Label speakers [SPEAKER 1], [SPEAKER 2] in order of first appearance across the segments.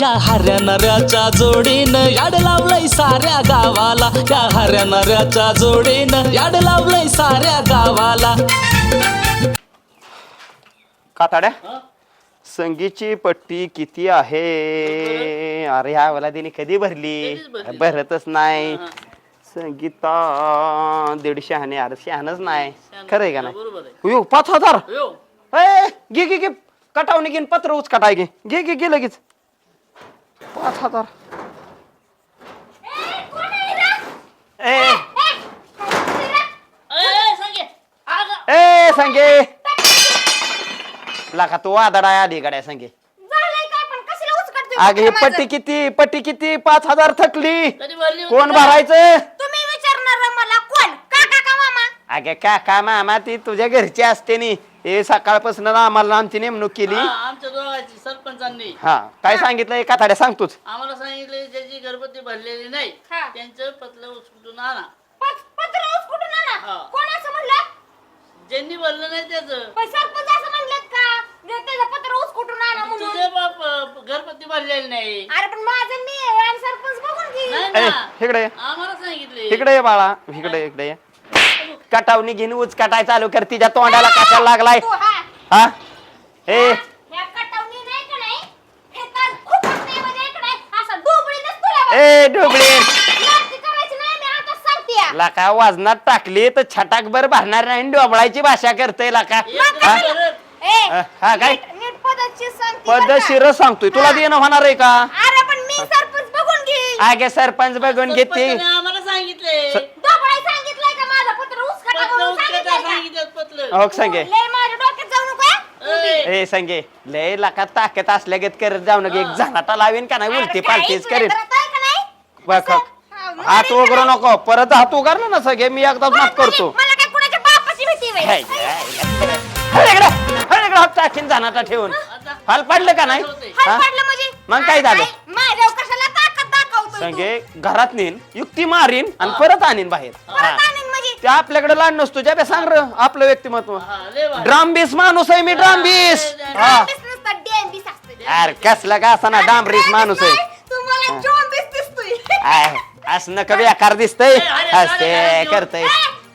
[SPEAKER 1] या हऱ्या नऱ्याच्या जोडीनं याड लावलंय साऱ्या गावाला. या हऱ्या नऱ्याच्या जोडीनं याड लावलंय साऱ्या गावाला.
[SPEAKER 2] काताड्या संगीची पट्टी किती आहे? अरे ह्या वेळेला तिने कधी भरली. भरतच नाही. संगीता दीडशे हाने अरे शहाणच नाही. खरं आहे का नाही.
[SPEAKER 3] बरोबर आहे.
[SPEAKER 2] यो पाच हजार. ए, घे घे घे. कटावणी घेऊन पत्र उच कटाय घे. घे घे घे लगेच. पाच हजार ए
[SPEAKER 3] ए, सांगे अगं,
[SPEAKER 2] ए संगे लाका तू वादडा आधी गड्या संगे
[SPEAKER 4] झालंय काय पण कशाला उचकटतोय
[SPEAKER 2] अगे ही
[SPEAKER 4] माझं?
[SPEAKER 2] पट्टी किती पट्टी किती पाच हजार थकली कोण? भरायचं
[SPEAKER 4] तुम्ही विचारणार मला कोण काका का मामा
[SPEAKER 2] अगे काका मामा ती तुझ्या घरची असते नी. हे सकाळपासून आम्हाला आमची नेमणूक केली.
[SPEAKER 3] हा, आमच्या दोघांची सरपंचांनी.
[SPEAKER 2] हा काय सांगितलं? एका थाड्या सांगतोच
[SPEAKER 3] आम्हाला सांगितले ज्याची घरपत्ती भरलेली नाही
[SPEAKER 4] हा.
[SPEAKER 3] त्यांचं आणा.
[SPEAKER 4] पत- पत्र उचकटून आणा?
[SPEAKER 3] हा.
[SPEAKER 4] म्हणलं?
[SPEAKER 3] ज्यांनी भरलं नाही त्याचं.
[SPEAKER 4] पण सरपंच असं म्हणलं का? जे त्याचं पत्र उचकटून आणा म्हणून.
[SPEAKER 3] तुझे बाप अं, घरपत्ती भरलेली नाही.
[SPEAKER 4] अरे पण माझं मी आहे आणि सरपंच बघून घे.
[SPEAKER 3] नाही
[SPEAKER 2] ए
[SPEAKER 3] ना
[SPEAKER 2] इकडे ये.
[SPEAKER 3] आम्हाला सांगितले.
[SPEAKER 2] इकडे ये बाळा. इकडे इकडे ये. कटावणी घेऊन उच कटाय चालू कर तिच्या तोंडाला कशाला लागलाय?
[SPEAKER 4] तू हा.
[SPEAKER 2] हा? ए
[SPEAKER 4] ह्या कटावणी नाही का नाही? हे तर खूप असते म्हणजे एक नाही? असं डोबळीतच तुला बघ.
[SPEAKER 2] ए डोबळे
[SPEAKER 4] लाटती करायची नाही मी आता सांगते
[SPEAKER 2] लाका वाजनात टाकली तर छटाकभर भरणार नाही आणि डोबळाची भाषा करतय लाका. हा?
[SPEAKER 3] करत.
[SPEAKER 4] ए
[SPEAKER 2] हा काय
[SPEAKER 4] नीट- नीट पद्धतशीर सांगते बरं का?
[SPEAKER 2] पद्धतशीर सांगतोय. तुला. देणं होणार आहे का?
[SPEAKER 4] अरे पण मी सरपंच बघून घेईल.
[SPEAKER 2] आगे सरपंच बघून घेते.
[SPEAKER 3] सरपंचाने आम्हाला सांगितले
[SPEAKER 4] डोबळाई सांगितलंय का माझं पत्र उचकाटा
[SPEAKER 3] पतलं
[SPEAKER 4] म्हणून
[SPEAKER 3] उचकटा
[SPEAKER 4] सांगितलंय का?
[SPEAKER 3] सांगितलं पतलं
[SPEAKER 2] हो संगे.
[SPEAKER 4] लय माझ्या डोक्यात जाऊ नको हं?
[SPEAKER 3] ए,
[SPEAKER 2] संगे. लय लाका ताकद असल्यागत करत जाऊ नका. एक झानाटा लावीन का नाही? उलटी पालटीच करेन? बघ हात उघडू? नको. परत हात उगारला ना सगळे मी एकदाच माफ
[SPEAKER 4] म्हणजे
[SPEAKER 2] करतो.
[SPEAKER 4] मला काय कुणाच्या बापाची भीती होय?
[SPEAKER 2] हाय, हाय, हाय इकडे, हाय इकडे. हात टाकीन झानाटा ठेवून. हाल पडलं का नाही?
[SPEAKER 4] हात
[SPEAKER 2] हा?
[SPEAKER 4] पडलं म्हणजे?
[SPEAKER 2] मग काय झालं? संगे घरात नेईन युक्ती मारीन आणि परत आणीन बाहेर. हा.
[SPEAKER 4] परत आणीन म्हणजे?
[SPEAKER 2] ते आपल्याकडे लाड नसतो ज्या सांग र आपलं व्यक्तिमत्व.
[SPEAKER 3] हा.
[SPEAKER 2] ड्रामबीस माणूस आहे मी ड्रामबीस हा
[SPEAKER 4] डॉम्बिस नुसतं डॅम्बिस असतं.
[SPEAKER 2] अरे कसला का असा ना डांबरीस माणूस आहे.
[SPEAKER 4] तुम्हाला डॉम्बिस दिसतोय.
[SPEAKER 2] आय, असं नका बेकार दिसतंय. हसते
[SPEAKER 3] अरे,
[SPEAKER 2] करतय.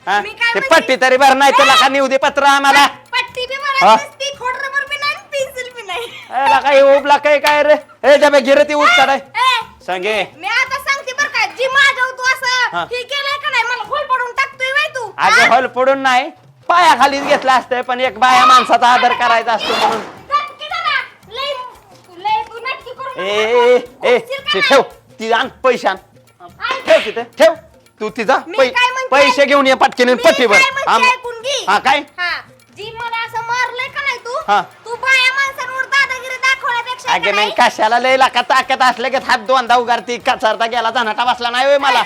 [SPEAKER 4] मी काय
[SPEAKER 2] ते
[SPEAKER 4] म्हणते?
[SPEAKER 2] पट्टी तरी भर नाही तुला का नेऊ दे पत्र आम्हाला?
[SPEAKER 4] पट्टी बी
[SPEAKER 2] हा?
[SPEAKER 4] मला दिसती खोड रबर बी नाही पेन्सिल बी नाही.
[SPEAKER 2] ए, ला काय उबला काय काय रे? ए जबे गिरे ती उठ काढाय
[SPEAKER 4] ए,
[SPEAKER 2] संगे.
[SPEAKER 4] मी आता सांगते बर का जी माझ्या तू असं
[SPEAKER 2] हा.
[SPEAKER 4] हे केलंय का नाही मला खोल पडून टाकतोय तू हा?
[SPEAKER 2] हॉल पडून नाही पायाखालीच घेतला असतंय पण एक बाया माणसाचा आदर करायचा असतो म्हणून
[SPEAKER 4] गपकी जरा. लय लय तू नाटकी करू
[SPEAKER 2] ए ए, ए
[SPEAKER 4] उठशील का
[SPEAKER 2] ते
[SPEAKER 4] नाही?
[SPEAKER 2] ठेव ती आण पैसे आण. ठेव तिथे ठेव तू तिचा
[SPEAKER 4] मी
[SPEAKER 2] पै-
[SPEAKER 4] काय म्हणते?
[SPEAKER 2] पैसे घेऊन ये पटकेने
[SPEAKER 4] मी
[SPEAKER 2] पट्टीवर
[SPEAKER 4] काय म्हणते
[SPEAKER 2] आम-
[SPEAKER 4] ऐकून घे.
[SPEAKER 2] हा काय
[SPEAKER 4] हा जी मला असं मारलंय का नाही तू
[SPEAKER 2] हा.
[SPEAKER 4] तू बाया माणसांवर दाखवण्यापेक्षा
[SPEAKER 2] अगे
[SPEAKER 4] का
[SPEAKER 2] नाही? कशाला लय लाका ताकद असले की हात दोनदा उगारती कचरता गेला जाणाटा बसला नाही होय मला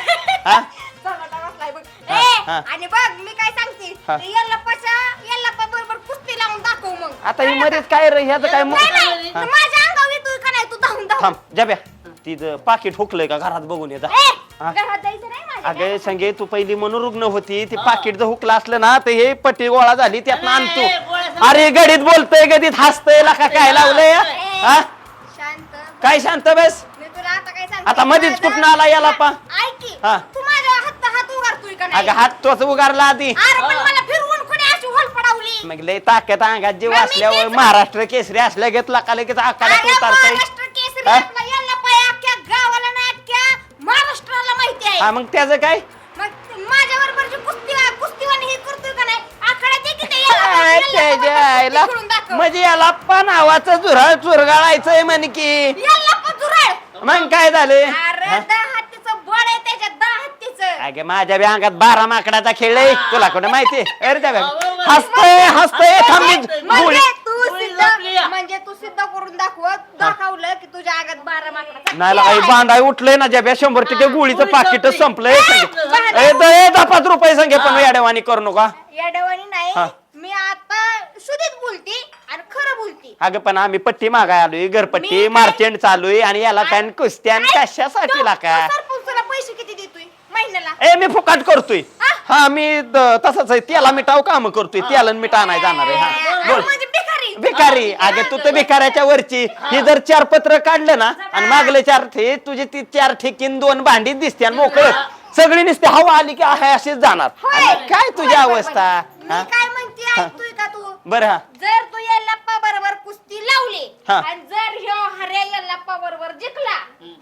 [SPEAKER 2] हा
[SPEAKER 4] चव्हाटा बसलाय बघ.
[SPEAKER 2] हा,
[SPEAKER 4] ए,
[SPEAKER 2] हा.
[SPEAKER 4] आणि बघ मी काय सांगते
[SPEAKER 2] हा.
[SPEAKER 4] ते यल्लप्पाच्या यल्लप्पा बरोबर कुस्ती लावून दाखव मग
[SPEAKER 2] आता ही मध्येच काय रे ह्याचं काय
[SPEAKER 4] नाही, नाही,
[SPEAKER 2] हा.
[SPEAKER 4] माझ्या अंगावर येतोय का नाही तू धावून धावून
[SPEAKER 2] थांब जब्या तिचं पाकिट हुकलंय का घरात बघून येता
[SPEAKER 4] ए,
[SPEAKER 2] हा.
[SPEAKER 4] घरात जायचं नाही माझ्या
[SPEAKER 2] अगे संगे तू पहिली मनोरुग्ण होती ते पाकिट जर हुकलं असलं ना तर हे पट्टी गोळा झाली त्यात
[SPEAKER 3] अरे,
[SPEAKER 2] आणतो अरे गडीत बोलतोय गडीत हसतय लाका काय लावलंय हा?
[SPEAKER 4] शांत
[SPEAKER 2] काय शांत बस?
[SPEAKER 4] मी तुला आता काय सांगते?
[SPEAKER 2] आता मध्येच
[SPEAKER 4] माझं-
[SPEAKER 2] कुठनं आला याला पा?
[SPEAKER 4] ऐक की,
[SPEAKER 2] हा.
[SPEAKER 4] तू माझ्या हात हात उगारतोय का नाही?
[SPEAKER 2] अगं हात तोच उगारला आधी.
[SPEAKER 4] अरे पण मला फिरवून कोणी अशी होल पडावली?
[SPEAKER 2] मग लय ताकद अंगात जीव
[SPEAKER 4] मग मी
[SPEAKER 2] असल्यावर
[SPEAKER 4] तेच-
[SPEAKER 2] महाराष्ट्र केसरी असल्या घेतला का लगेच आकारात
[SPEAKER 4] अरे
[SPEAKER 2] उतारतय
[SPEAKER 4] महाराष्ट्र केसरी
[SPEAKER 2] हा?
[SPEAKER 4] आपला यल्लप्पा अख्ख्या गावाला ना अख्ख्या महाराष्ट्राला माहिती
[SPEAKER 2] हा
[SPEAKER 4] आहे
[SPEAKER 2] मग त्याचं काय?
[SPEAKER 4] मग माझ्या बरोबर जे कुस्ती कुस्तीवान हे करतोय का नाही? की ते
[SPEAKER 2] त्याच्या
[SPEAKER 4] यल्लप्पा
[SPEAKER 2] आईला
[SPEAKER 4] दाखव.
[SPEAKER 2] म्हणजे याला पण नावाचं झुरळ चुरगाळायचंय म्हण की. मग काय झाले?
[SPEAKER 4] अरे दहा हत्तीचं बळ आहे त्याच्यात दहा हत्तीचं.
[SPEAKER 2] अगे माझ्या बी अंगात बारा माकडाचा खेळ आहे. तुला कुठं माहिती? अरे त्या. हसतय हसतय थांबी गोळी
[SPEAKER 4] म्हणजे तू
[SPEAKER 3] गोळी
[SPEAKER 4] सिद्ध
[SPEAKER 3] झोपली या.
[SPEAKER 4] म्हणजे तू सिद्ध करून दाखवत दाखवलं की तुझ्या आगात बारा माकडाचा
[SPEAKER 2] नाही
[SPEAKER 4] खेळ
[SPEAKER 2] काही
[SPEAKER 4] आहे.
[SPEAKER 2] बांधाय उठलंय ना ज्या शंभर टक्के गोळीचं
[SPEAKER 3] गोळी
[SPEAKER 2] पाकिट
[SPEAKER 3] संपली.
[SPEAKER 2] संपलंय. ए दहा पाच रुपये संगे पण याडेवानी करू नका.
[SPEAKER 4] या डवानी नाही.
[SPEAKER 2] हा.
[SPEAKER 4] मी आता शुद्धीत बोलते आणि खरं बोलते.
[SPEAKER 2] अगं पण आम्ही पट्टी मागाय आलोय घरपट्टी मार्चेंट चालू आहे आणि याला काय कुस्त्या आणि? कशासाठी
[SPEAKER 4] तो-
[SPEAKER 2] लाका?
[SPEAKER 4] तो सरपंचाला पैसे किती देतोय महिन्याला?
[SPEAKER 2] ए मी फुकाट करतोय.
[SPEAKER 4] हा?
[SPEAKER 2] हा मी द- तसंच आहे त्याला मिठाव काम करतोय त्याला मिठा नाही जाणार आहे हा.
[SPEAKER 4] अरे
[SPEAKER 2] बोल.
[SPEAKER 4] म्हणजे भिकारी.
[SPEAKER 2] भिकारी अगे तू तर भिकाऱ्याच्या वरची. ही. जर चार पत्र काढलं ना आणि मागले चार ठे तुझी ती चार ठेकीन दोन भांडी दिसते आणि मोकळ. सगळी नुसते हवा आली की आहे अशीच जाणार.
[SPEAKER 4] होय.
[SPEAKER 2] आणि काय तुझी अवस्था? हा?
[SPEAKER 4] काय म्हणते ऐकतोय का तू?
[SPEAKER 2] बरं हा.
[SPEAKER 4] जर तू यल्लाप्पा बरोबर कुस्ती लावली
[SPEAKER 2] हा.
[SPEAKER 4] आणि जर ह्यो हऱ्या यल्लाप्पा बरोबर जिंकला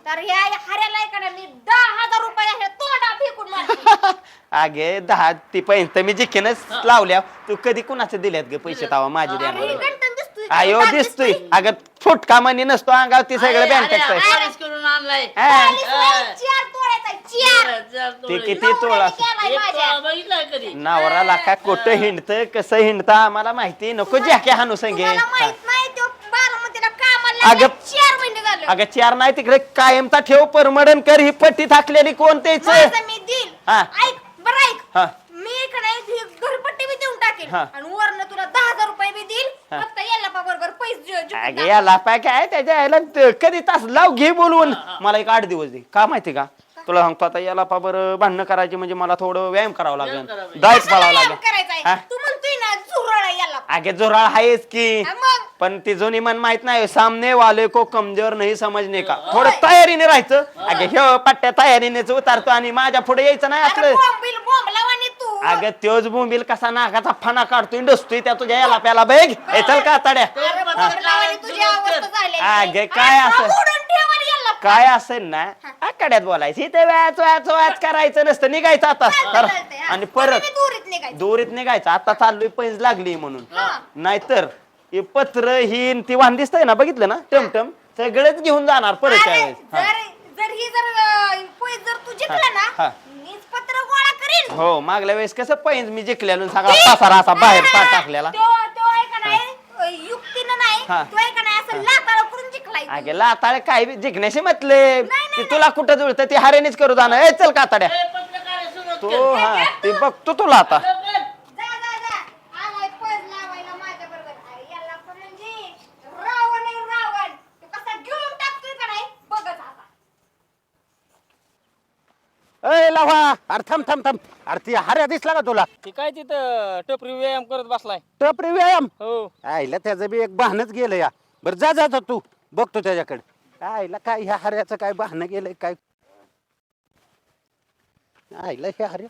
[SPEAKER 4] तर ह्या हऱ्याला ऐकणार मी दहा हजार रुपये ह्या तोंडा फेकून मारते.
[SPEAKER 2] अगे दहा ती पर्यंत मी जिकीनच लावल्या. तू कधी कुणाचे दिल्यात ग पैसे तावा? माझे
[SPEAKER 4] अरे
[SPEAKER 2] द्या
[SPEAKER 4] गंटन?
[SPEAKER 2] आयो दिसतोय. अगं फुटका मनी नसतो अंगावर ती सगळं बँकेत
[SPEAKER 3] अरे,
[SPEAKER 2] पैसे
[SPEAKER 3] आवाज करून आणलाय.
[SPEAKER 2] हा.
[SPEAKER 4] चाळीस वय, चार तोळ्याचा चार
[SPEAKER 3] चार
[SPEAKER 2] ते
[SPEAKER 3] तोळे.
[SPEAKER 2] किती तोळा.
[SPEAKER 4] नवऱ्याने केलाय
[SPEAKER 3] एक
[SPEAKER 4] माझ्या.
[SPEAKER 3] तोळा बघितलाय कधी?
[SPEAKER 2] नवराला काय कुठं हिंडत कसं हिंडत आम्हाला माहिती. नको जॅके हानू संगे.
[SPEAKER 4] तुम्हाला
[SPEAKER 2] हा.
[SPEAKER 4] माहीत नाही तो बारामतीला कामाला
[SPEAKER 2] अगं-
[SPEAKER 4] चार महिने झाले
[SPEAKER 2] अगं चार नाही तिकडे. कायमचा ठेव परमडन कर. ही पट्टी थाकलेली कोण त्याच
[SPEAKER 4] माझं मी
[SPEAKER 2] हा.
[SPEAKER 4] ऐक बरं ऐक.
[SPEAKER 2] हा.
[SPEAKER 4] मी इकडे ही घरपट्टी बी देऊन टाकेल
[SPEAKER 2] हा.
[SPEAKER 4] आणि वरनं तुला दहा हजार रुपये बी देईल.
[SPEAKER 2] हा.
[SPEAKER 4] फक्त याला बरोबर पैसे जि- जिंकून
[SPEAKER 2] अगे. याला पाय काय त्याच्या याला त- कधी तास लाव घे बोलवून. मला एक आठ दिवस दे. का माहिती का? तुला सांगतो आता याला पा बरं भांडणं करायची म्हणजे मला थोडं व्यायाम करावा लागेल. डाएट
[SPEAKER 4] कशाला
[SPEAKER 2] पाळावं
[SPEAKER 4] व्यायाम
[SPEAKER 2] लागेल.
[SPEAKER 4] करायचा आहे?
[SPEAKER 2] हा?
[SPEAKER 4] तू म्हणतोय ना झुरळ आहे याला.
[SPEAKER 2] आगे जोराळ आहेच की.
[SPEAKER 4] हा मग?
[SPEAKER 2] पण ती जुनी मन माहीत नाही सामने वाले को कमजोर नाही समजणे का? थोडं तयारीने राहायचं. अगे ह्यो पट्ट्या तयारीनेच उतारतो आणि माझ्या पुढे यायचं नाही
[SPEAKER 4] अरे बॉम्ब तू
[SPEAKER 2] अगं त्योच बोंबील कसा नाकाचा फणा काढतोय डसतोय त्या तुझ्या याला प्याला बेग हे चल का तड्या?
[SPEAKER 4] अरे बॉम्ब लावाने तुझी अवस्था झाली.
[SPEAKER 2] अगे, काय असं? काय असेल ना आकड्यात बोलायचं. इथे व्याच व्याच व्याच करायचं नसतं. निघायचं आता. तर आणि परत
[SPEAKER 4] दूरीत निघायचं.
[SPEAKER 2] आता चाललोय पैज लागली म्हणून. नाहीतर हे पत्र ही ती वाहन दिसतंय ना बघितलं ना? टमटम? सगळंच घेऊन जाणार परत त्यावेळेस. हा.
[SPEAKER 4] जर जर ही जर अं, जर तू जिंकला
[SPEAKER 2] हा.
[SPEAKER 4] ना मीच पत्र गोळा करीन.
[SPEAKER 2] हो मागल्या वेळेस कसं पैज मी जिंकलेलो सगळा पसारा असा बाहेर पा टाकलेला.
[SPEAKER 4] तो तो आहे का नाही? अं, युक्तीनं नाही.
[SPEAKER 2] हा.
[SPEAKER 4] तो आहे का नाही? असं लाताळ करून जिंकलाय तू.
[SPEAKER 2] अगे लाताळे काय बी जिंकण्याशी म्हटले.
[SPEAKER 4] नाही,
[SPEAKER 2] ते तुला कुठं जुळतं? ते हारेनेच करू जाणं. ए चल कातड्या. तो. हा ते बघतो तुला आता
[SPEAKER 3] लवकर.
[SPEAKER 4] जा जा जा आलाय पैज लावायला माझ्या बरोबर अरे याला पण म्हणजे रावण आहे रावण तो कसा घेऊन टाकतोय का नाही बघत आता
[SPEAKER 5] अय लावा. अरे थांब थांब थांब. अरे ती हऱ्या दिसला का तुला?
[SPEAKER 6] ते काय तिथं टपरी व्यायाम करत बसलाय?
[SPEAKER 5] टपरी व्यायाम?
[SPEAKER 6] हो.
[SPEAKER 5] आईला त्याचं बी एक बहाणच गेलं या. बरं जा जा जा तू. बघतो त्याच्याकडे. आईला काय ह्या हऱ्याचं काय बहाणं गेलंय काय? आईला ह्या हऱ्या.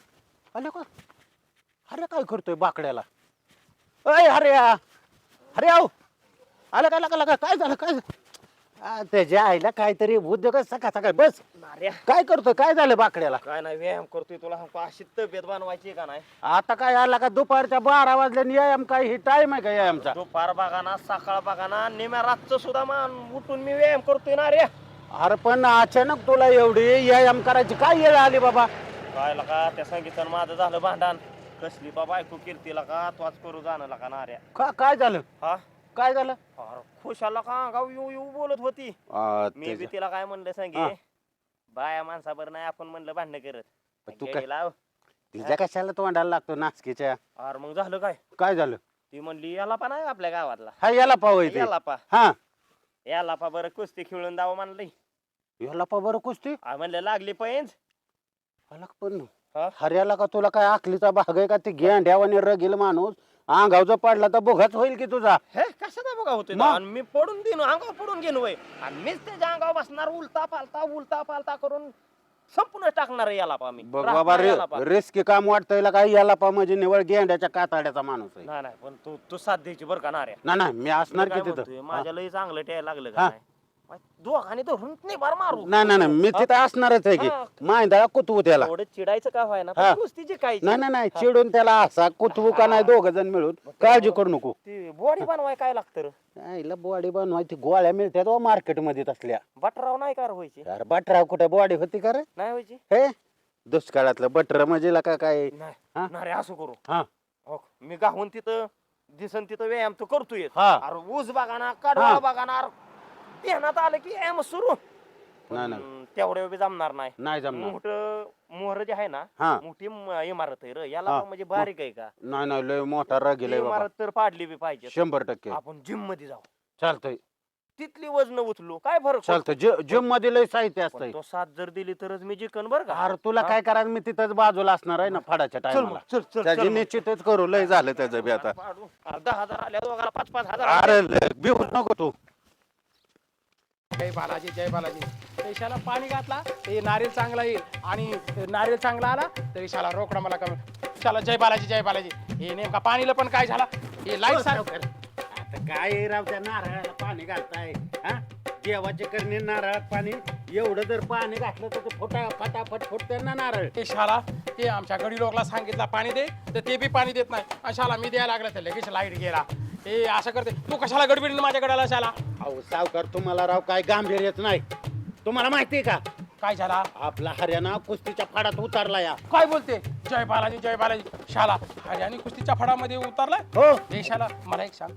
[SPEAKER 5] आल्या का? हऱ्या काय करतोय बाकड्याला? अय हऱ्या. हरे आहो आलं काय लगा लगा काय झालं काय झालं? आ, त्याच्या आईला काहीतरी उद्योग सकाळ सकाळ बस. काय करतोय? काय झालं बाकड्याला?
[SPEAKER 2] काय नाही व्यायाम करतोय तुला. सांगतो अशी तब्येत बनवायची का नाही?
[SPEAKER 5] आता काय आला का? दुपारच्या बारा वाजल्याने व्यायाम काय? ही टाइम आहे का व्यायामचा?
[SPEAKER 2] दुपार बघाना सकाळ बघाना निम्या रातचं सुद्धा मान उठून मी व्यायाम करतोय ना रे.
[SPEAKER 5] अरे पण अचानक तुला एवढी व्यायाम करायची काय येळ आली बाबा?
[SPEAKER 2] काय का त्या संगीतानं माझं झालं भांडण. कसली बाबा ऐकू कीर्तीला का? तोच करू जाणं का ना रे.
[SPEAKER 5] का काय झालं?
[SPEAKER 2] हा?
[SPEAKER 5] काय झालं?
[SPEAKER 2] अरे खुशाला का? गाव येऊ येऊ बोलत होती.
[SPEAKER 5] आ,
[SPEAKER 2] मी बी
[SPEAKER 5] त्याच्या-
[SPEAKER 2] तिला काय म्हणलं
[SPEAKER 5] हा.
[SPEAKER 2] सांगे बाया माणसाबर नाही आपण म्हणलं भांडण करत.
[SPEAKER 5] तू काय-
[SPEAKER 2] गेली लाव.
[SPEAKER 5] तिच्या कशाला तोंडाला लागतो नाचकीच्या?
[SPEAKER 2] अरे मग झालं काय?
[SPEAKER 5] काय झालं?
[SPEAKER 2] ती म्हणली याला पा नाही आपल्या गावातला.
[SPEAKER 5] हा याला पाव येते
[SPEAKER 2] याला पा
[SPEAKER 5] हा.
[SPEAKER 2] याला पा बरं कुस्ती खेळून दाव म्हणली
[SPEAKER 5] याला पा बरं कुस्ती?
[SPEAKER 2] म्हणलं लागली पैंज.
[SPEAKER 5] का पण
[SPEAKER 2] हा?
[SPEAKER 5] हर्याला का तुला काय आखलीचा भाग आहे का? ती गेंड्यावाने रगील माणूस. अंगावचा पडला तर बुघाच होईल की तुझा?
[SPEAKER 2] हे कशाचा बघा होते
[SPEAKER 5] मग?
[SPEAKER 2] आणि मी पडून देईन अंगावर पडून घेईन वय. आणि मीच त्याच्या अंगावर बसणार उलता पालता उलता पालता करून संपूर्ण टाकणार याला पा मी.
[SPEAKER 5] बघ बाबा
[SPEAKER 2] याला पा.
[SPEAKER 5] रिस्की काम वाटतंय काय? याला पा म्हणजे निवळ गेंड्याच्या काताड्याचा माणूस आहे.
[SPEAKER 2] नाही नाही पण तू तू साथ द्यायची बरं का ना रे
[SPEAKER 5] ना ना मी असणार
[SPEAKER 2] काय
[SPEAKER 5] की
[SPEAKER 2] म्हणतोय,
[SPEAKER 5] तिथं.
[SPEAKER 2] माझ्या लय चांगलं टेय लागलं
[SPEAKER 5] हा.
[SPEAKER 2] का नाही? दोघांनी धरून नाही बार मारू.
[SPEAKER 5] नाही नाही नाही, मी तिथं असणारच आहे की.
[SPEAKER 2] हा.
[SPEAKER 5] मांदळा कुतवू त्याला.
[SPEAKER 2] एवढं चिडायचं का व्हायना
[SPEAKER 5] हा.
[SPEAKER 2] पण नुसती जिकायची
[SPEAKER 5] नाही नाही नाही चिडून त्याला असा कुतवू का नाही दोघ जण मिळून. काळजी करू नको.
[SPEAKER 2] ती बॉडी बनवाय काय लागतं रे?
[SPEAKER 5] आईला बॉडी बनवायची गोळ्या मिळतात हो मार्केटमध्ये तसल्या.
[SPEAKER 2] बटराव नाही कार व्हायची?
[SPEAKER 5] अरे बटरा कुठे बॉडी होती का रे?
[SPEAKER 2] नाही व्हायची?
[SPEAKER 5] हे दुष्काळातलं बटर म्हणजे ला का काय? हा?
[SPEAKER 2] नाही रे, असं करू.
[SPEAKER 5] हा.
[SPEAKER 2] हो, मी गाहून तिथं दिसन तिथं व्यायाम तो करतोय.
[SPEAKER 5] हा.
[SPEAKER 2] अरे ऊस बघाना कडवा
[SPEAKER 5] हा.
[SPEAKER 2] बघाना ध्यानात आलं की व्यायाम सुरू
[SPEAKER 5] नाही, नाही.
[SPEAKER 2] पण तेवढ्या बी जमणार नाही.
[SPEAKER 5] नाही जमणार.
[SPEAKER 2] मोठ मोहर जे आहे ना
[SPEAKER 5] हा.
[SPEAKER 2] मोठी म- इमारत आहे रे. याला
[SPEAKER 5] हा.
[SPEAKER 2] म्हणजे बारीक आहे का?
[SPEAKER 5] नाही नाही लय मोठा रगील
[SPEAKER 2] ती
[SPEAKER 5] बाबा.
[SPEAKER 2] इमारत तर पाडली बी पाहिजे.
[SPEAKER 5] शंभर टक्के.
[SPEAKER 2] आपण जिममध्ये जाऊ.
[SPEAKER 5] चालतंय.
[SPEAKER 2] तिथली वजन उचलू. काय फरक
[SPEAKER 5] चालतं जिममध्ये लय साहित्य
[SPEAKER 2] पण
[SPEAKER 5] असतंय
[SPEAKER 2] तो साथ जर दिली तरच मी जिकन बर का?
[SPEAKER 5] अरे तुला काय करायचं? मी तिथंच बाजूला असणार आहे ना फाडाच्या
[SPEAKER 2] चल
[SPEAKER 5] टायमाला
[SPEAKER 2] मग, चल, चल,
[SPEAKER 5] त्याची
[SPEAKER 2] चल मग.
[SPEAKER 5] निश्चितच करू. लय झालं त्याचं बी आता.
[SPEAKER 2] पाडू. अरे दहा हजार आल्या दोघाला पाच पाच हजार
[SPEAKER 5] अरे लय. नको तू.
[SPEAKER 6] जय बालाजी जय बालाजी. देशाला पाणी घातला हे नारळ चांगला येईल. आणि नारळ चांगला आला तर शाला रोकडा मला कमी. शाला जय बालाजी जय बालाजी. हे नेमका पाणीला पण काय झाला? हे लाइट सारखं
[SPEAKER 5] आता काय राव त्या नारळाला पाणी घालताय? हा? देवाचे करणे नारळात पाणी. एवढं जर पाणी घातलं तर ते फुटा फटाफट फुटते ना नारळ.
[SPEAKER 6] ते शाला ते आमच्या गडी लोकला सांगितलं पाणी दे. तर ते बी पाणी देत नाही. आणि शाला मी द्यायला लागलं तर लगेच लाइट गेला. हे असं करते. तू कशाला गडबडीने माझ्या गडाला शाला
[SPEAKER 5] अहो सावकार तुम्हाला राव काय गांभीर्यच नाही. तुम्हाला माहितीये का?
[SPEAKER 6] काय झाला?
[SPEAKER 5] आपला हरियाणा कुस्तीच्या फाडात उतरला या.
[SPEAKER 6] काय बोलते? जय बालाजी जय बालाजी. शाला हरियाणी कुस्तीच्या फडामध्ये उतरलाय?
[SPEAKER 5] हो.
[SPEAKER 6] देशाला मला एक सांग.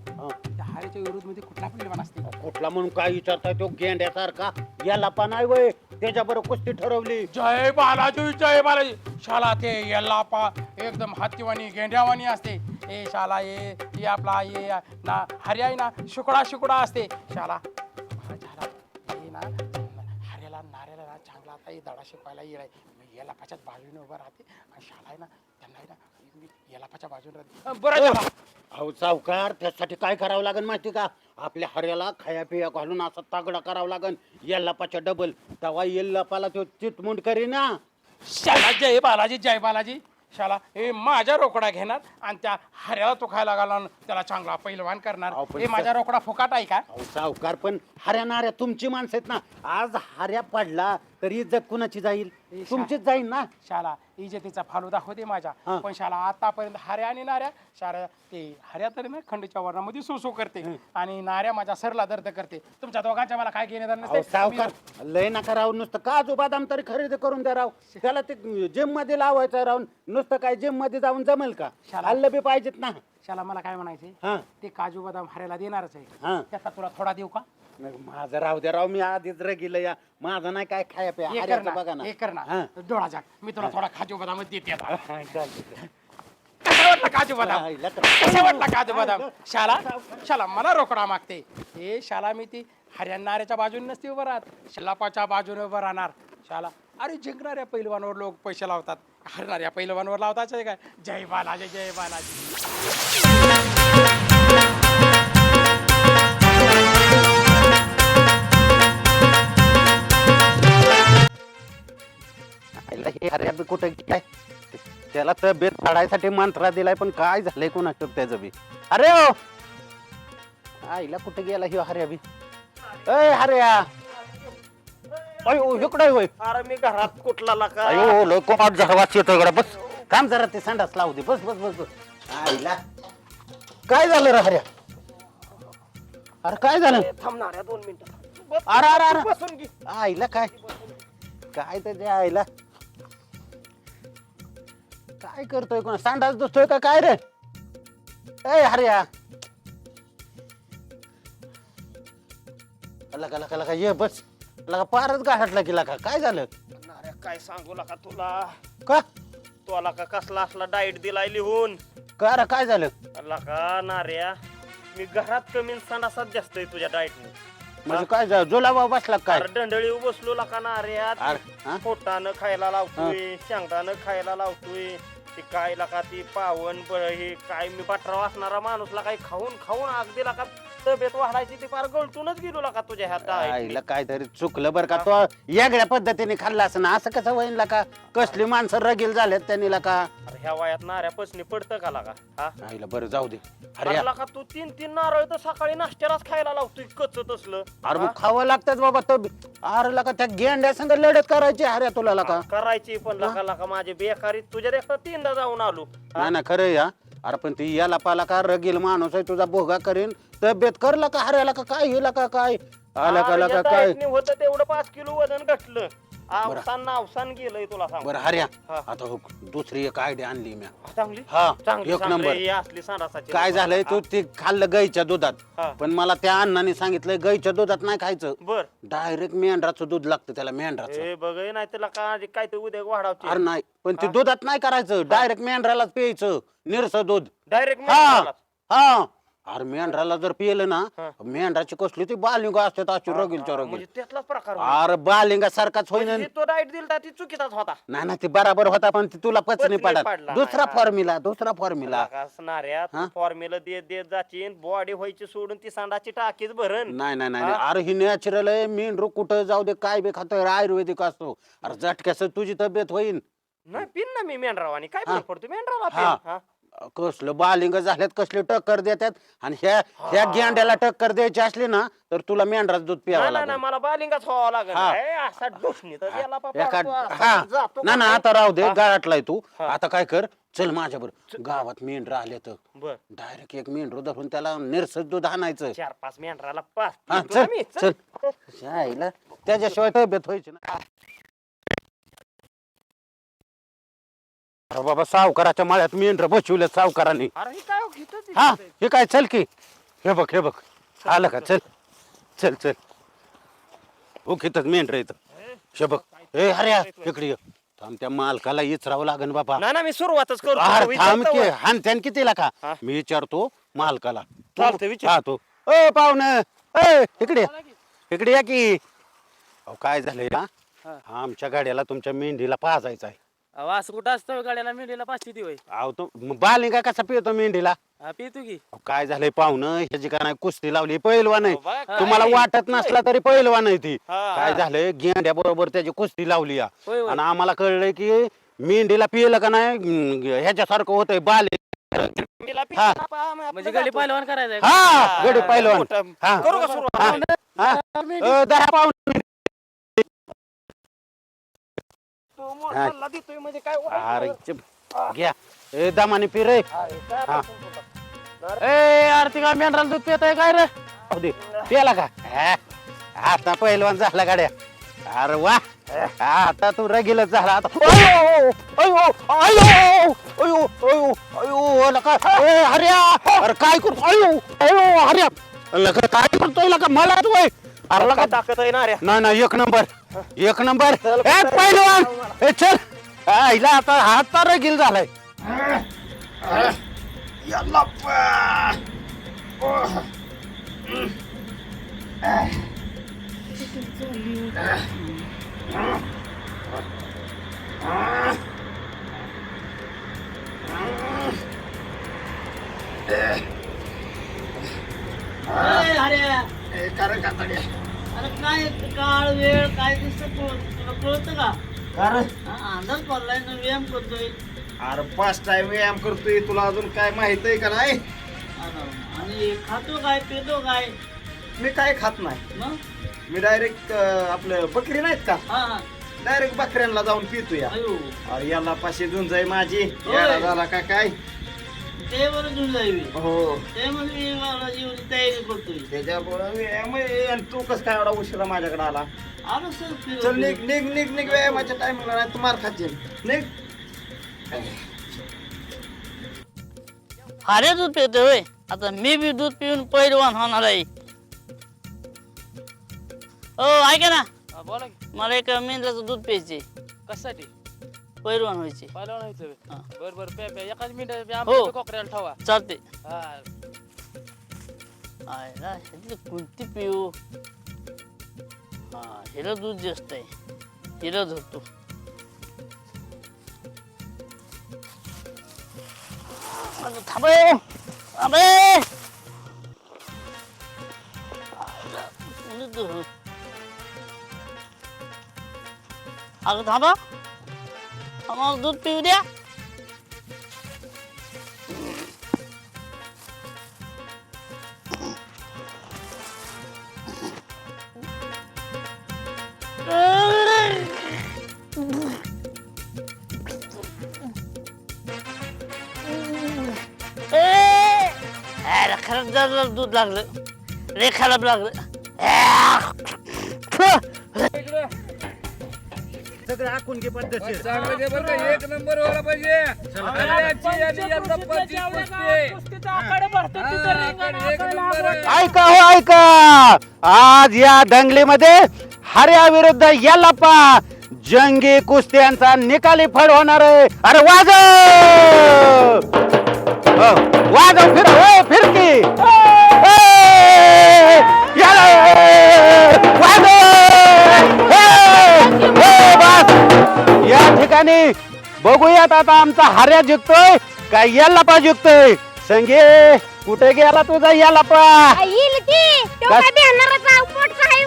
[SPEAKER 6] त्या हारीच्या विरोधमध्ये कुठला पहिलवान असते?
[SPEAKER 5] कुठला म्हणून काय विचारताय तो गेंड्यासारखा? याला पण आहे वय. त्याच्याबरोबर कुस्ती ठरवली.
[SPEAKER 6] जय बालाजी जय बालाजी. शाला ते यल्लापा एकदम हातीवाणी गेंड्यावाणी असते. ए शाला ये ये आपला ये ना हरियाई ना शुकडा शुकडा असते. शाला ये ना हऱ्याला नाऱ्याला ना चांगला आता हे दडा शिकवायला येईल. मी येलापाच्याच बाजूने उभं राहते. आणि शाला आहे ना त्यांना आहे ना मी येलापाच्या बाजूने राहते. बरं झाला.
[SPEAKER 5] अहो सावकार त्यासाठी काय करावं लागेल माहिती का? आपल्या हऱ्याला खाया पिया घालून असा तागडा करावं लागेल येल्लापाच्या डबल. तेव्हा येल्लापाला तो चितमुंड करीना.
[SPEAKER 6] शाला जय बालाजी जय बालाजी. शाला हे माझ्या रोकडा घेणार आणि त्या हऱ्याला तो खायला घालणार त्याला चांगला पैलवान करणार.
[SPEAKER 5] अहो, पण
[SPEAKER 6] हे माझा रोकडा फुकाट आहे का?
[SPEAKER 5] अहो सावकार पण हऱ्या नाऱ्या तुमची माणसं आहेत ना. आज हऱ्या पडला तरी इज्जत कुणाची जाईल? तुमचीच जाईल ना?
[SPEAKER 6] शाला इजेतीचा फालुदा होते माझ्या.
[SPEAKER 5] हा.
[SPEAKER 6] पण शाला आतापर्यंत हऱ्या आणि नाऱ्या शाळा ते हऱ्या तरी ना खंडीच्या वर्णामध्ये सुसू करते. आणि नाऱ्या माझ्या सरला दर्द करते. तुमच्या दोघांच्या मला काय घेणे
[SPEAKER 5] अहो सावकार लय नका राव नुसतं काजू बदाम तरी खरेदी करून द्या राव. त्याला ते जिममध्ये लावायचं राव नुसतं काय जिममध्ये जाऊन जमेल का?
[SPEAKER 6] शाला.
[SPEAKER 5] हल्लं बी पाहिजेत ना.
[SPEAKER 6] शाला मला काय म्हणायचे
[SPEAKER 5] हा.
[SPEAKER 6] ते काजू बदाम हऱ्याला देणारच
[SPEAKER 5] हा.
[SPEAKER 6] आहे त्याचा तुला थोडा देऊ का?
[SPEAKER 5] मग माझं राहू द्या राव मी आधीच रगिलं या. माझं नाही काय खाया पिया.
[SPEAKER 6] हे कर
[SPEAKER 5] बघा
[SPEAKER 6] ना.
[SPEAKER 5] ना
[SPEAKER 6] हे कर
[SPEAKER 5] हा.
[SPEAKER 6] ना डोळा जाग मी तुला थोडा काजू बदाम देते आता.
[SPEAKER 5] हा, चालतंय.
[SPEAKER 6] कसा वाटला काजू बदाम?
[SPEAKER 5] हा, हिला तर-
[SPEAKER 6] कसा वाटला काजू बदाम? शाला शाला मला रोकडा मागते. हे शाला मी ती हरियाणाऱ्याच्या बाजूने नसते उभं राहत. शिलापाच्या बाजूने उभं राहणार. शाला अरे जिंकणाऱ्या पैलवानवर लोक पैसे लावतात. हरणाऱ्या पैलवानवर लावताच आहे काय? जय बालाजी जय बालाजी.
[SPEAKER 5] हे अरे बी कुठे काय? त्याला तब्येत काढायसाठी मंत्रा दिलाय पण काय झालंय कोणाचं त्याचं बी? अरे हो आईला कुठे गेला ह्यो हर्या बी? अय हर्या अयो इकडे होय.
[SPEAKER 2] अरे मी घरात कुठला लाका?
[SPEAKER 5] अयो लय झडवाच येतो इकडे बस. काम जरा ते संडास लावू दे बस बस बस बस. आईला. काय झालं रे हर्या अरे काय झालं?
[SPEAKER 2] थांबणाऱ्या दोन मिनिटं.
[SPEAKER 5] अरे अरे अरे.
[SPEAKER 2] बसून घे.
[SPEAKER 5] आईला काय? काय त्याच्या आईला? काय करतोय कोण? सांडाच दुसतोय का? काय रे? ए हर्या लका लका लका ये बस. लका पारच गाठला की? लका काय झालं?
[SPEAKER 2] नाऱ्या काय सांगू लाका तुला?
[SPEAKER 5] का?
[SPEAKER 2] तुला का कसला असला डाएट दिलाय लिहून.
[SPEAKER 5] का रे? काय झालं?
[SPEAKER 2] लका नाऱ्या मी घरात कमी संडासात जास्त आहे तुझ्या डाएटने
[SPEAKER 5] म्हणजे काय झालं जुलाबा बसला का काय?
[SPEAKER 2] अरे दंडळी बसलो लका नाऱ्या
[SPEAKER 5] अरे हा?
[SPEAKER 2] पोटानं खायला लावतोय शेंगदानं खायला लावतोय. ती काय लका ती पावन बळ हे काय मी बटरा वाचणारा माणूस ला काही खाऊन खाऊन अगदी लका तब्येत वाढायची ती फार गळतूनच गेलो लका तुझ्या ने.
[SPEAKER 5] आईला काहीतरी चुकलं बरं का तो वेगळ्या पद्धतीने खाल्ला असं ना असं कसं होईल का कसली माणसं रगील झालेत त्यांनी का
[SPEAKER 2] अरे ह्या वयात नाऱ्या पसनी पडतं का लका? हा?
[SPEAKER 5] आईला बरं जाऊ दे. अरे
[SPEAKER 2] अरे लका तू तीन तीन नारळ तर सकाळी नाश्त्यालाच खायला लावतोय कच तसलं
[SPEAKER 5] अरे मग खावं लागतात बाबा तो अरे लका त्या गेंड्या संग लढत करायची अरे तुला लका.
[SPEAKER 2] करायची पण लका लका माझी बेकारी तुझ्या देखता तीनदा जाऊन आलो.
[SPEAKER 5] नाही ना खरं या अरे पण ती याला पाला का रगील माणूस आहे तुझा भोगा करीन? तब्येत करला का हऱ्याला का काय हिला का काय? आला का लका काय?
[SPEAKER 2] होत तेवढं पाच किलो वजन घटलं. अवसान अवसान गेलंय तुला सांग.
[SPEAKER 5] बरं हऱ्या
[SPEAKER 2] हा.
[SPEAKER 5] आता हो, दुसरी एक आयडिया आणली मी.
[SPEAKER 2] चांगली.
[SPEAKER 5] हा
[SPEAKER 2] चांगली
[SPEAKER 5] एक नंबर.
[SPEAKER 2] रे, असली सांडासाची
[SPEAKER 5] काय. झालंय तू ते खाल्लं गाईच्या दुधात. पण मला त्या अण्णाने सांगितलंय गाईच्या दुधात नाही खायचं.
[SPEAKER 2] बर.
[SPEAKER 5] डायरेक्ट मेंढराचं दूध लागतं त्याला मेंढराचं.
[SPEAKER 2] हे बघ नाही त्याला काय ते उद्या वाढावते
[SPEAKER 5] अरे नाही पण ते दुधात नाही करायचं. डायरेक्ट मेंढरालाच प्यायचं निरस दूध.
[SPEAKER 2] डायरेक्ट
[SPEAKER 5] हा. हा. अरे मेंढराला जर पिलं ना मेंढराची कसली ती बालिंगा असतात अशी रगीलच्या
[SPEAKER 2] म्हणजे
[SPEAKER 5] रगील
[SPEAKER 2] त्यातलाच प्रकार होय.
[SPEAKER 5] अरे बालिंगा सारखाच होईन
[SPEAKER 2] म्हणजे तो दिलता ती चुकीचाच होता
[SPEAKER 5] नाही ना ते बराबर होता पण ते तुला पचनी
[SPEAKER 2] पचनी
[SPEAKER 5] पडत
[SPEAKER 2] पडला
[SPEAKER 5] दुसरा
[SPEAKER 2] नाही, हा.
[SPEAKER 5] फॉर्म्युला दुसरा फॉर्म्युला
[SPEAKER 2] असणाऱ्या
[SPEAKER 5] हा?
[SPEAKER 2] फॉर्म्युला देत देत जाचीन बॉडी व्हायची सोडून ती सांडाची टाकीच भरण
[SPEAKER 5] नाही नाही नाही नाही. अरे ही नॅचरल आहे मेंढरू कुठं जाऊ दे काय बी खातोय आयुर्वेदिक असतो अरे झटक्यास तुझी तब्येत होईन
[SPEAKER 2] नाही पिन ना मी मेंढरावानी काय
[SPEAKER 5] हा.
[SPEAKER 2] फरक पडतो मेंढराला
[SPEAKER 5] हा.
[SPEAKER 2] पिन.
[SPEAKER 5] कसलं बालिंग झाल्यात कसले टक्कर देतात आणि ह्या ह्या गेंड्याला टक्कर द्यायची असली ना तर तुला मेंढराच दूध प्यावं
[SPEAKER 2] नाही,
[SPEAKER 5] लागेल.
[SPEAKER 2] मला बालिंगाच व्हावं लागेल.
[SPEAKER 5] हा.
[SPEAKER 2] ए, असा डोशणी तर याला पा-
[SPEAKER 5] एका
[SPEAKER 2] पाडतो, असा जातो
[SPEAKER 5] ना ना
[SPEAKER 2] का
[SPEAKER 5] आता राहू दे. गाळातलाय तू. आता काय कर चल माझ्या बरोबर गावात मेंढर आले तर.
[SPEAKER 2] बर.
[SPEAKER 5] डायरेक्ट एक मेंढरू धरून त्याला निरसत दूध आणायचं.
[SPEAKER 2] चार पाच मेंढराला पाच
[SPEAKER 5] हा
[SPEAKER 2] ना
[SPEAKER 5] चल चल. त्याच्याशिवाय तब्येत व्हायची ना अरे बाबा सावकाराच्या माळ्यात मेंढर बसवले सावकारांनी.
[SPEAKER 2] अरे हे काय हो?
[SPEAKER 5] हा हे काय चल की. हे बघ हे बघ. आलं का? चल. चल. चल ओखीतच मेंढर येत हे बघ. ए अरे इकडे ये. थांब त्या मालकाला इचरावं लागन बाबा.
[SPEAKER 2] ना ना मी सुरुवातच
[SPEAKER 5] अरे
[SPEAKER 2] तो
[SPEAKER 5] थांब की. हान त्यान कितीला का
[SPEAKER 2] हा.
[SPEAKER 5] मी विचारतो मालकाला. तू-
[SPEAKER 2] चालतंय, विचार.
[SPEAKER 5] हा तो ओ पाहुण. ए इकडे इकडे या की. अहो काय झालंय ना आमच्या गाड्याला तुमच्या मेंढीला पाजायचा आहे.
[SPEAKER 7] अहो असं कुठं असतं गाड्याला? मेंढीला पाचशे होय.
[SPEAKER 5] अहो तो म- बालिंगा कसा पितो मेंढीला?
[SPEAKER 7] हा पितो की.
[SPEAKER 5] अहो, काय झालंय पाहुणं? ह्याची का नाही कुस्ती लावली? पैलवान आहे.
[SPEAKER 2] बघा काय.
[SPEAKER 5] तुम्हाला वाटत नसला तरी पैलवान आहे ती.
[SPEAKER 2] हा,
[SPEAKER 5] काय
[SPEAKER 2] हा.
[SPEAKER 5] झालंय? गेंड्या बरोबर त्याची कुस्ती लावली या.
[SPEAKER 7] होय, होय.
[SPEAKER 5] आणि आम्हाला कळलंय की मेंढीला पिलं का नाही? ह्याच्यासारखं होतंय बाले. हा.
[SPEAKER 7] म्हणजे गडी
[SPEAKER 2] जातो.
[SPEAKER 7] पहिलवान करायचं
[SPEAKER 5] हा गडी पैलवान.
[SPEAKER 2] मोठं-
[SPEAKER 5] हा.
[SPEAKER 2] करू का सुरुवात?
[SPEAKER 5] हा, हा. अ, दहा पाहुणे.
[SPEAKER 2] तो मोठा सल्ला देतोय म्हणजे काय
[SPEAKER 5] अरे घ्या. ए दमाने पिर रे.
[SPEAKER 2] काय
[SPEAKER 5] हा.
[SPEAKER 2] आपण बोलतो?
[SPEAKER 5] ए आरती का मेंढराला दूध पित आहे काय रे? अहो दे. पिला का? हा, आता पहिलवान झाला गाड्या. अरे वा. आता तू रगीलच झाला. आता अयो अयो अयो अयो अयो अयो लका ए हर्या. अरे काय करतो? अयो अयो हर्या. लका काय करतोय? लका मला तू
[SPEAKER 2] ताकद आहे ना रे?
[SPEAKER 5] नाही नाही एक नंबर. एक नंबर. ए पहिलवान. ए चल. आईला आता हात तर गिल झालाय.
[SPEAKER 3] अरे. अरे काय काळ वेळ काय दिसत तुला कळतं का? हा, अंदाज पडलाय ना व्यायाम करतोय.
[SPEAKER 2] अरे पाच टाइम व्यायाम करतोय तुला अजून काय माहीत आहे का नाही?
[SPEAKER 3] अरे, आणि खातो काय पितो काय?
[SPEAKER 2] मी काय खात नाही.
[SPEAKER 3] मग?
[SPEAKER 2] मी डायरेक्ट आपलं बकरी नाहीत का?
[SPEAKER 3] हा हा.
[SPEAKER 2] डायरेक्ट बकऱ्यांना जाऊन पितो या
[SPEAKER 3] अयो.
[SPEAKER 2] अरे याला पाचशे जुंज आहे माझी.
[SPEAKER 3] होय.
[SPEAKER 2] याला झाला का काय?
[SPEAKER 3] ते बरं जाईल
[SPEAKER 2] हो.
[SPEAKER 3] ते म्हणजे मी मला जीवची तयारी करतोय.
[SPEAKER 2] त्याच्यामुळे व्यायाम आहे. आणि तू कस काय एवढा उशिरा माझ्याकडे आला?
[SPEAKER 3] आलो सर फिरत
[SPEAKER 2] चल निघ निघ निघ निघ व्यायामाच्या टायमिंगला नाही तुम्हाला खाते निघ.
[SPEAKER 3] अरे दूध पितोय होय. आता मी बी दूध पिऊन पैलवान होणार आहे. हो ऐका ना.
[SPEAKER 7] बोला की.
[SPEAKER 3] मला एक मेंढराचं दूध प्यायचे
[SPEAKER 7] कशासाठी?
[SPEAKER 3] पैलवान व्हायचे.
[SPEAKER 7] पहिलवान व्हायचं होय.
[SPEAKER 3] हा.
[SPEAKER 7] बर बर. पे पे एकाच मिनिट
[SPEAKER 3] हो.
[SPEAKER 7] कोकऱ्याला ठेवा.
[SPEAKER 3] चालते
[SPEAKER 7] हा.
[SPEAKER 3] आयला ह्यातली कोणती पिऊ? हा हिला दूध जास्त आहे. हिला धरतो अगं थांबे थांबे आयला, कोणी धरू? अगं थांबा. oldu böyle? Her kırıklarla dudlarla. Ne kalabalık.
[SPEAKER 5] सगळं आखून घे पद्धतशीर ऐका हो ऐका. आज या दंगलीमध्ये हर्या विरुद्ध यल्लाप्पा जंगी कुस्त्यांचा निकाली फळ होणार आहे. अरे वाज हो, वाजव फिर ए, फिरकी. ए, याला, वाजव! या ठिकाणी बघूयात आता आमचा हार्या जिंकतोय का याला जिंकतोय? संगे कुठे गेला तुझा याला पा.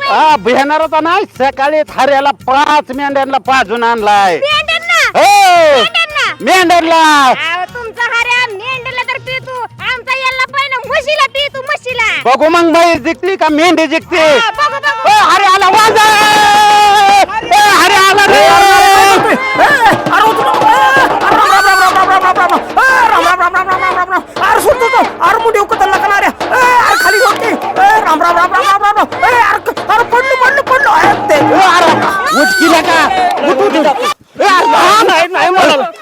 [SPEAKER 5] हा बिहानारचा नाही. सकाळी हऱ्याला पाच मेंढ्यांना पाजून आणलाय. हो!
[SPEAKER 4] मेंढ्यांना?
[SPEAKER 5] मेंढ्यांना!
[SPEAKER 4] अहो, तुमचा हऱ्या मेंढीला तर पितो आमचा याला पहिला म्हशीला पितो म्हशीला.
[SPEAKER 5] बघू मग म्हैस जिंकली का मेंढी जिंकते
[SPEAKER 4] हा,
[SPEAKER 5] ए, हरे आला वाजा आला रे
[SPEAKER 2] अरे तो अरे मुठी अरे अरे खाली होते राम राम राम राम राम राम अरे अरे पडलो पडलो पडलो अरे ते
[SPEAKER 5] ए, अरे, उठ की का उठ उठ उठ. ए, अरे, थांब.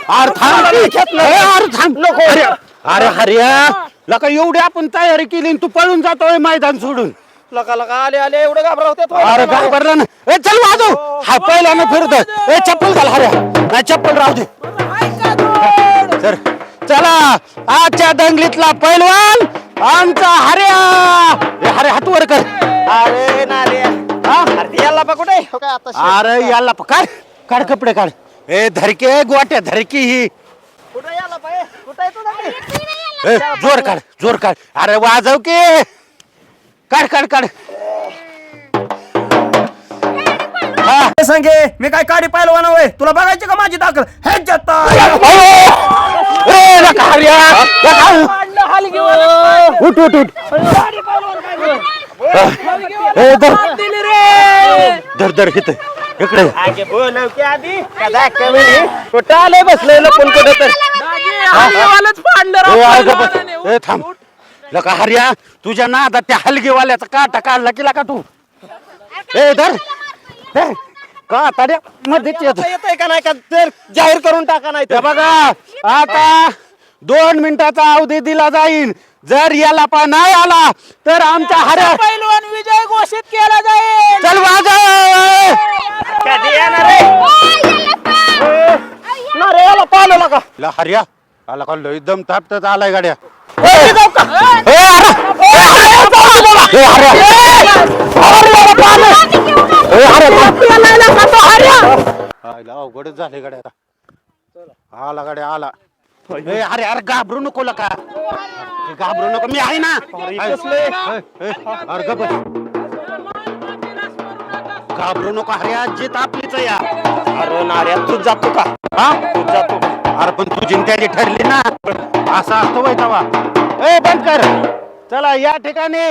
[SPEAKER 5] अरे थांब ए, अरे थांब नको अरे अरे हरिया लका एवढी आपण तयारी केली तू पळून जातोय मैदान सोडून
[SPEAKER 8] लका लका आले आले एवढं
[SPEAKER 5] अरे काय भरला ना. ए चल वाजव. हा पहिल्यानं फिरतोय ए चप्पल घाल हऱ्या. नाही चप्पल राहू दे. सर चला. आजच्या दंगलीतला पैलवान आमचा हऱ्या. ए, हरे हात वर कर.
[SPEAKER 8] अरे नारे
[SPEAKER 5] हा?
[SPEAKER 8] अरे याला बा कुठे हो काय आता
[SPEAKER 5] अरे याला प- काढ. काढ कपडे काढ. ए धरके गोट्या धरकी ही.
[SPEAKER 8] कुठे याला पाय? कुठे येतो ना
[SPEAKER 5] ए, जोर काढ जोर काढ. अरे वाजव की. काढ काढ काढ. हा.
[SPEAKER 2] सांगे मी काय काडी पाहिलं वय तुला बघायची का माझी दाखल? हे जत्ता!
[SPEAKER 5] ए, नका हऱ्या, नका. उठ उठ उठ. ए, धर. धर धर इथं. इकडे.
[SPEAKER 8] कुठं आले? बसले लपून कुठं तर.
[SPEAKER 5] ए. ए, थांब. लका हर्या तुझ्या नादात त्या हलगीवाल्याचा काटा काढला की का तू? ए धर. धर. का ताड्या मध्ये
[SPEAKER 8] येतंय का नाही का? तर जाहीर करून टाका नाही
[SPEAKER 5] ते बघा आता दोन मिनिटाचा अवधी दिला जाईल जर याला पा नाही आला तर आमच्या हऱ्या
[SPEAKER 7] पैलवान विजय घोषित केला जाईल.
[SPEAKER 5] चल वाजा
[SPEAKER 8] कधी येणार रे?
[SPEAKER 2] नारे याला पाहिलं का
[SPEAKER 5] ला हर्या आला का लय दम तापत आलाय गाड्या. आयला अवघडच झाले गाड्या आता आला गाड्या आला ए, अरे अरे घाबरू नको लका घाबरू नको मी आहे ना ए, ए, अरे गप घाबरू नको अरे जित आपलीच आहे या
[SPEAKER 8] अरे नाऱ्या तू जातो का
[SPEAKER 5] हा
[SPEAKER 8] तू जातो
[SPEAKER 5] अरे पण तुझी न त्याची ठरली ना असा असतो वय तवा. ए बंद कर चला या ठिकाणी.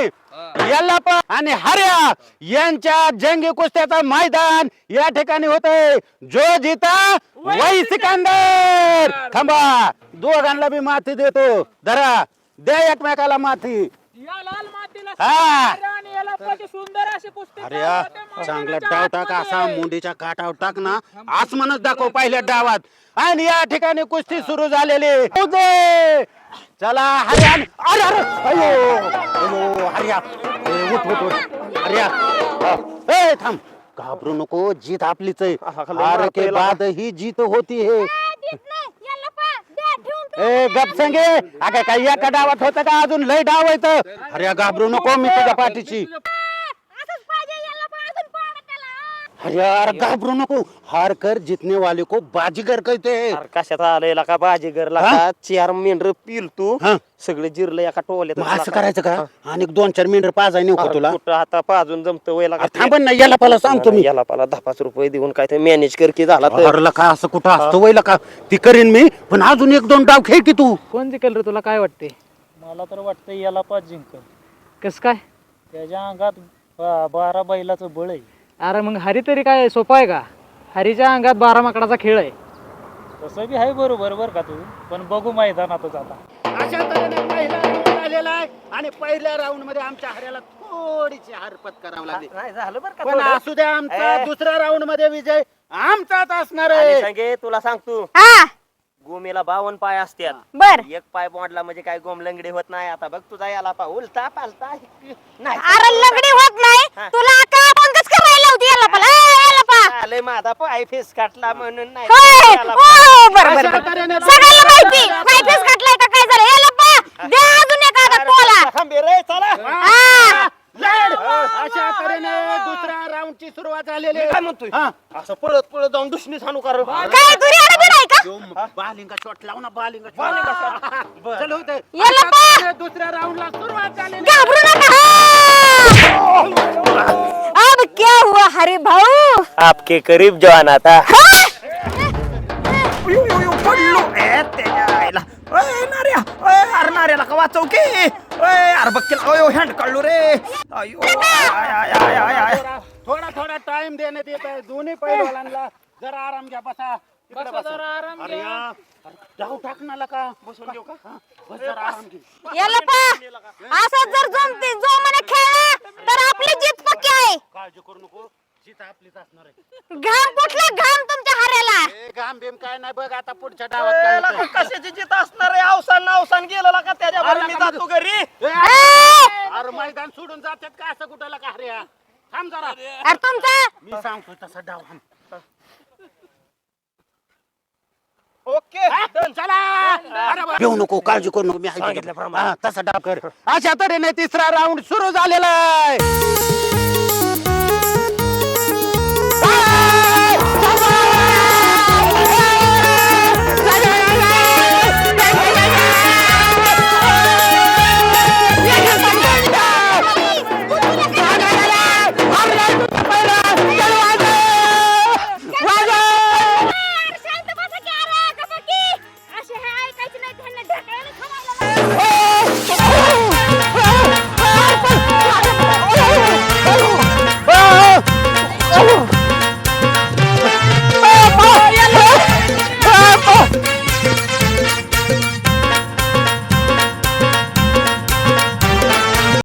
[SPEAKER 5] यल्लापा आणि हर्या यांच्या जंगी कुस्त्याचा मैदान या ठिकाणी होतंय. जो जिता वही सिकंदर. थांबा दोघांना बी माती देतो. धरा द्या एकमेकाला माती
[SPEAKER 7] या लाल मातीला
[SPEAKER 5] हा.
[SPEAKER 7] आणि याला पाठी सुंदर अशी कुस्ती
[SPEAKER 5] अरे या, चांगला डाव टाक असा मुंडीच्या काठावर टाक ना. आसमानच दाखव पहिल्या डावात. आणि या ठिकाणी कुस्ती सुरू झालेली होऊ दे. चला हर्या अरे अरे अयो. अयो हर्या ए, उठ उठ उठ. हर्या हा. ए थांब. घाबरू नको. जीत आपलीच आहे. हार के बाद ही जीत होती है. ए गप संगे. अगं काही एका डावात होतं का? अजून लय डाव येत अरे घाबरू नको मी तुझ्या पाठीची
[SPEAKER 4] असंच पाहिजे याला पा अजून पाडा त्याला
[SPEAKER 5] अरे यार घाबरू नको. हार कर जितने वाले को बाजीगर कहते हैं.
[SPEAKER 8] अरे कशात आलंय का बाजीगर
[SPEAKER 5] हा?
[SPEAKER 8] का चार मेंढर पिल तू.
[SPEAKER 5] हा.
[SPEAKER 8] सगळे जिरलं एका टोल्यात
[SPEAKER 5] मग असं करायचं का? आणि दोन चार मिनिट पाजाय नेऊ का तुला.
[SPEAKER 8] कुठं आता पाजून जमत वय
[SPEAKER 5] अरे थांब ना याला पहिला सांगतो मी.
[SPEAKER 8] याला पाला दहा पाच रुपये देऊन काय ते मॅनेज कर की झाला तर.
[SPEAKER 5] का असं कुठं असतं वयला का ती करीन मी पण अजून एक दोन डाव खेळ की तू.
[SPEAKER 7] कोण जिंकल रे तुला? काय वाटते
[SPEAKER 3] मला तर वाटतं याला पाच जिंकल.
[SPEAKER 7] कस काय?
[SPEAKER 3] त्याच्या अंगात बा- बारा बैलाचं बळ आहे.
[SPEAKER 7] अरे मग हरी तरी काय सोपा आहे का? हरीच्या अंगात बारा माकडाचा खेळ आहे.
[SPEAKER 3] तसं बी आहे बरोबर बरं का तू? पण बघू मैदानातच आता.
[SPEAKER 5] अशा तऱ्हेने पहिला राऊंड झालेला आहे आणि पहिल्या राऊंडमध्ये आमच्या हऱ्याला थोडीशी हरपत करावी लागली.
[SPEAKER 8] नाही झालं बरं का
[SPEAKER 5] पण
[SPEAKER 8] थोडं.
[SPEAKER 5] असू द्या आमचा
[SPEAKER 8] ए.
[SPEAKER 5] दुसऱ्या राऊंडमध्ये विजय आमचाच असणार
[SPEAKER 8] आणि
[SPEAKER 5] आहे
[SPEAKER 8] सांगे तुला सांगतो.
[SPEAKER 4] हा.
[SPEAKER 8] गोमीला बावन पाय असतात
[SPEAKER 4] बर.
[SPEAKER 8] एक पाय मोडला म्हणजे काय गोम लंगडी होत नाही. आता बघ तुझा याला पा उलटा पालता नाही
[SPEAKER 4] अरे लंगडी होत नाही.
[SPEAKER 8] हा.
[SPEAKER 4] तुला होती याला पा ए, याला पा
[SPEAKER 8] आलंय माझा पाय फेस काटला म्हणून नाही.
[SPEAKER 4] होय हो बरं
[SPEAKER 5] अशा
[SPEAKER 4] बरं. सगळ्याला माहिती. काय फेस काटलाय का काय झालं याला द्या अजून एक आता टोला
[SPEAKER 8] खंबीर रे चला.
[SPEAKER 4] हा.
[SPEAKER 5] अशा तऱ्हेने दुसऱ्या राऊंडची सुरुवात झालेली
[SPEAKER 8] मी. काय म्हणतोय?
[SPEAKER 5] हा.
[SPEAKER 8] असं पळत पळत जाऊन दुश्मनी सांगू कर
[SPEAKER 4] काय घरी आला बी नाही का?
[SPEAKER 5] तो बालिंगा शॉट लाव ना बालिंगा.
[SPEAKER 8] बालिंगा shot.
[SPEAKER 5] चल होते
[SPEAKER 4] याला पा.
[SPEAKER 5] दुसऱ्या राऊंडला सुरुवात झालेली आहे.
[SPEAKER 4] घाबरू नका. हा. अब क्या हुआ हरे भाऊ?
[SPEAKER 8] आपके करीब?
[SPEAKER 2] पडलो ए त्याच्या आईला ओय नार्या। ओय अरे नार्याला का वाचव की ओय अरे बघ केला ओय हँड काढलो रे। अयो आय, आय, आय, आय, आय.
[SPEAKER 5] थोडा थोडा टाइम देण्यात येत आहे दोन्ही पैलवानांना जरा आराम घ्या बसा। इकडे बसा अरे या, अरे डाव टाक ना का बसून घेऊ का बस जरा आराम घे
[SPEAKER 4] याला पा असं जर जमते जो खेळला तर आपली जीत आहे.
[SPEAKER 5] काळजी करू नको. जीत आपलीच असणार आहे.
[SPEAKER 4] घाम कुठला? घाम तुमच्या हाऱ्याला.
[SPEAKER 5] ए, घाम बिम काय नाही बघ आता पुढच्या डावात काय होतंय.
[SPEAKER 8] कशाची जित असणार आहे? अवसान अवसान गेलेला का त्याच्या मी जातो घरी.
[SPEAKER 5] ए,
[SPEAKER 4] ए,
[SPEAKER 5] अरे मैदान सोडून जातात का असं कुठं का अरे? थांब जरा.
[SPEAKER 4] अरे तुमचा?
[SPEAKER 5] मी सांगतो तसा डाव हाण.
[SPEAKER 8] ओके.
[SPEAKER 5] चला. अरे बा- नको काळजी करू नको मी ऐकलं. हा, तसा डाव कर. अशा तऱ्हेने तिसरा राऊंड सुरू झालेला आहे.